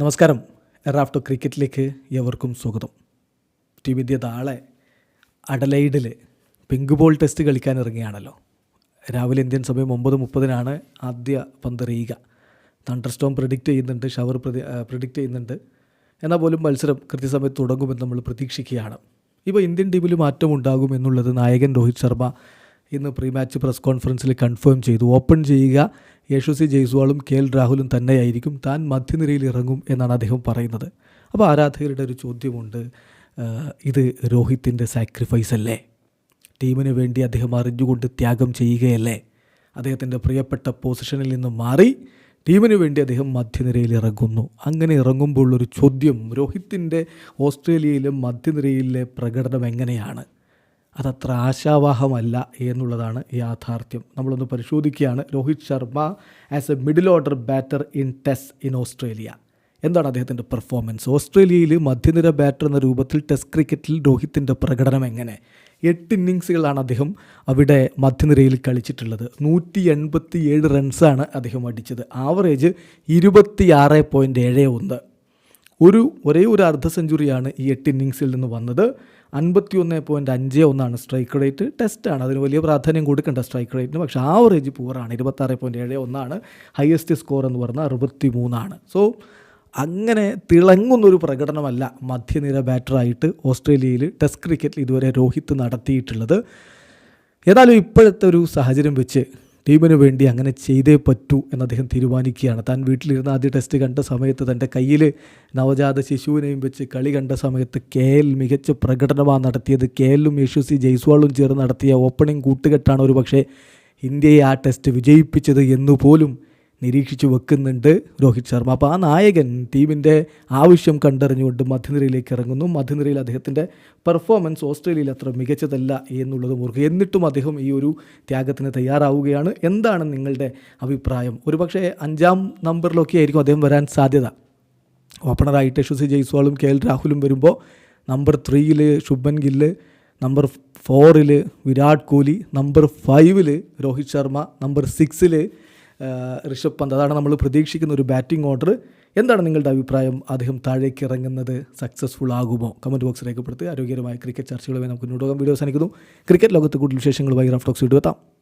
നമസ്കാരം. എറാഫ്റ്റോ ക്രിക്കറ്റിലേക്ക് എവർക്കും സ്വാഗതം. Team India നാളെ അഡലൈഡിൽ പിങ്ക് ബോൾ ടെസ്റ്റ് കളിക്കാൻ ഇറങ്ങിയാണല്ലോ രാവിലെ ഇന്ത്യൻ സമയം ഒമ്പത് മുപ്പതിനാണ് ആദ്യ പന്തെറിയുക തണ്ടർ സ്റ്റോം പ്രിഡിക്റ്റ് ചെയ്യുന്നുണ്ട് ഷവർ പ്രിഡിക്റ്റ് ചെയ്യുന്നുണ്ട്. എന്നാൽ പോലും മത്സരം കൃത്യസമയത്ത് തുടങ്ങുമെന്ന് നമ്മൾ പ്രതീക്ഷിക്കുകയാണ്. ഇപ്പോൾ ഇന്ത്യൻ ടീമിൽ മാറ്റമുണ്ടാകും എന്നുള്ളത് നായകൻ രോഹിത് ശർമ്മ ഇന്ന് പ്രീ മാച്ച് പ്രസ് കോൺഫറൻസിൽ കൺഫേം ചെയ്തു. ഓപ്പൺ ചെയ്യുക യേശുസി ജയ്സ്വാളും കെ എൽ രാഹുലും തന്നെയായിരിക്കും താൻ മധ്യനിരയിൽ ഇറങ്ങും എന്നാണ് അദ്ദേഹം പറയുന്നത്. അപ്പോൾ ആരാധകരുടെ ഒരു ചോദ്യമുണ്ട് ഇത് രോഹിത്തിന്റെ സാക്രിഫൈസ് അല്ലേ? ടീമിന് വേണ്ടി അദ്ദേഹം അറിഞ്ഞുകൊണ്ട് ത്യാഗം ചെയ്യുകയല്ലേ? അദ്ദേഹത്തിന്റെ പ്രിയപ്പെട്ട പൊസിഷനിൽ നിന്ന് മാറി ടീമിന് വേണ്ടി അദ്ദേഹം മധ്യനിരയിൽ ഇറങ്ങുന്നു. അങ്ങനെ ഇറങ്ങുമ്പോൾ ഒരു ചോദ്യം രോഹിത്തിന്റെ ഓസ്ട്രേലിയയിലെ മധ്യനിരയിലെ പ്രകടനം എങ്ങനെയാണ്? അതത്ര ആശാവാഹമല്ല എന്നുള്ളതാണ് യാഥാർത്ഥ്യം. നമ്മളൊന്ന് പരിശോധിക്കുകയാണ്. Rohit Sharma as a middle order batter in test in Australia എന്താണ് അദ്ദേഹത്തിന്റെ പെർഫോമൻസ് ഓസ്ട്രേലിയയിൽ മധ്യനിര ബാറ്റർ എന്ന രൂപത്തിൽ ടെസ്റ്റ് ക്രിക്കറ്റിൽ രോഹിത്തിന്റെ പ്രകടനം എങ്ങനെ? എട്ട് ഇന്നിങ്സുകളാണ് അദ്ദേഹം അവിടെ മധ്യനിരയിൽ കളിച്ചിട്ടുള്ളത്. നൂറ്റി എൺപത്തി ഏഴ് റൺസാണ് അദ്ദേഹം അടിച്ചത്. ആവറേജ് ഇരുപത്തി ആറ് പോയിന്റ് ഏഴ് ഒന്ന്. ഒരു ഒരേ ഒരു അർദ്ധ സെഞ്ചുറിയാണ് ഈ എട്ട് ഇന്നിങ്സിൽ നിന്ന് വന്നത്. അൻപത്തി ഒന്ന് പോയിന്റ് അഞ്ച് ഒന്നാണ് സ്ട്രൈക്ക് റേറ്റ് ടെസ്റ്റാണ് അതിന് വലിയ പ്രാധാന്യം കൊടുക്കേണ്ട സ്ട്രൈക്ക് റേറ്റിന് പക്ഷേ ആവറേജ് പൂറാണ് ഇരുപത്താറ് പോയിന്റ് ഏഴ് ഒന്നാണ്. ഹയസ്റ്റ് സ്കോർ എന്ന് പറഞ്ഞാൽ അറുപത്തി മൂന്നാണ് സോ അങ്ങനെ തിളങ്ങുന്നൊരു പ്രകടനമല്ല മധ്യനിര ബാറ്ററായിട്ട് ഓസ്ട്രേലിയയിൽ ടെസ്റ്റ് ക്രിക്കറ്റിൽ ഇതുവരെ രോഹിത് നടത്തിയിട്ടുള്ളത്. ഏതായാലും ഇപ്പോഴത്തെ ഒരു സാഹചര്യം വെച്ച് ടീമിന് വേണ്ടി അങ്ങനെ ചെയ്തേ പറ്റൂ എന്ന് അദ്ദേഹം തീരുമാനിക്കുകയാണ്. താൻ വീട്ടിലിരുന്ന് ആദ്യ ടെസ്റ്റ് കണ്ട സമയത്ത് തന്റെ കയ്യിൽ നവജാത ശിശുവിനെയും വെച്ച് കളി കണ്ട സമയത്ത് കെ എൽ മികച്ച പ്രകടനമാണ് നടത്തിയത്. കെ എല്ലും യേശു സി ജയ്സ്വാളും ചേർന്ന് നടത്തിയ ഓപ്പണിംഗ് കൂട്ടുകെട്ടാണ് ഒരു പക്ഷേ ഇന്ത്യയെ ആ ടെസ്റ്റ് വിജയിപ്പിച്ചത് എന്നുപോലും നിരീക്ഷിച്ചു വെക്കുന്നുണ്ട് രോഹിത് ശർമ്മ. അപ്പോൾ ആ നായകൻ ടീമിന്റെ ആവശ്യം കണ്ടറിഞ്ഞുകൊണ്ട് മധ്യനിരയിലേക്ക് ഇറങ്ങുന്നു. മധ്യനിരയിൽ അദ്ദേഹത്തിന്റെ പെർഫോമൻസ് ഓസ്ട്രേലിയയിൽ അത്ര മികച്ചതല്ല എന്നുള്ളത് ഓർക്കുക. എന്നിട്ടും അദ്ദേഹം ഈ ഒരു ത്യാഗത്തിന് തയ്യാറാവുകയാണ്. എന്താണ് നിങ്ങളുടെ അഭിപ്രായം? ഒരുപക്ഷെ അഞ്ചാം നമ്പറിലൊക്കെ ആയിരിക്കും അദ്ദേഹം വരാൻ സാധ്യത. ഓപ്പണറായിട്ട് യശസ്വി ജയ്സ്വാളും കെ എൽ രാഹുലും വരുമ്പോൾ നമ്പർ ത്രീയിൽ ശുഭൻ ഗില്ല് നമ്പർ ഫോറിൽ വിരാട് കോഹ്ലി നമ്പർ ഫൈവിൽ രോഹിത് ശർമ്മ നമ്പർ സിക്സിൽ ഋഷഭ് പന്ത്. അതാണ് നമ്മൾ പ്രതീക്ഷിക്കുന്ന ഒരു ബാറ്റിംഗ് ഓർഡർ. എന്താണ് നിങ്ങളുടെ അഭിപ്രായം? അദ്ദേഹം താഴേക്ക് ഇറങ്ങുന്നത് സക്സസ്ഫുൾ ആകുമോ? കമന്റ് ബോക്സ് രേഖപ്പെടുത്തുക. ആരോഗ്യകരമായ ക്രിക്കറ്റ് ചർച്ചകളുമായി നമുക്ക് മുന്നോട്ട് വീഡിയോ അവസാനിക്കുന്നു. ക്രിക്കറ്റ് ലോകത്ത് കൂടുതൽ വിശേഷങ്ങളുമായി റഫ് ടോക്സ് വീഡിയോ എത്താം.